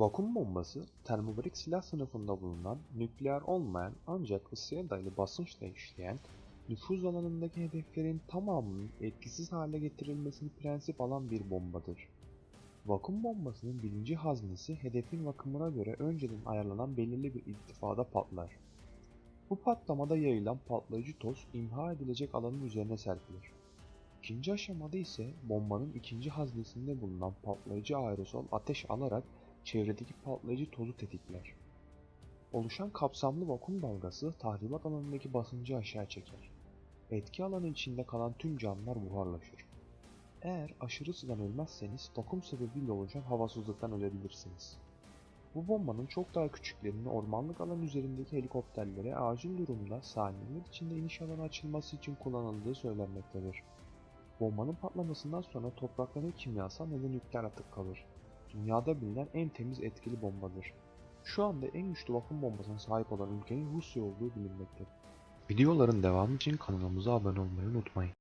Vakum bombası, termobarik silah sınıfında bulunan, nükleer olmayan ancak ısıya dayalı basınçla işleyen, nüfuz alanındaki hedeflerin tamamının etkisiz hale getirilmesini prensip alan bir bombadır. Vakum bombasının birinci haznesi hedefin vakumuna göre önceden ayarlanan belirli bir irtifada patlar. Bu patlamada yayılan patlayıcı toz imha edilecek alanın üzerine serpilir. İkinci aşamada ise bombanın ikinci haznesinde bulunan patlayıcı aerosol ateş alarak çevredeki patlayıcı tozu tetikler. Oluşan kapsamlı vakum dalgası tahribat alanındaki basıncı aşağı çeker. Etki alanı içinde kalan tüm canlılar buharlaşır. Eğer aşırı ısıdan ölmezseniz vakum sebebiyle oluşan havasızlıktan ölebilirsiniz. Bu bombanın çok daha küçüklerini ormanlık alan üzerindeki helikopterlere acil durumda saniyeler içinde iniş alanı açılması için kullanıldığı söylenmektedir. Bombanın patlamasından sonra toprakta kimyasal ne de nükleer atık kalır. Dünyada bilinen en temiz etkili bombadır. Şu anda en güçlü vakum bombasına sahip olan ülkenin Rusya olduğu bilinmektedir. Videoların devamı için kanalımıza abone olmayı unutmayın.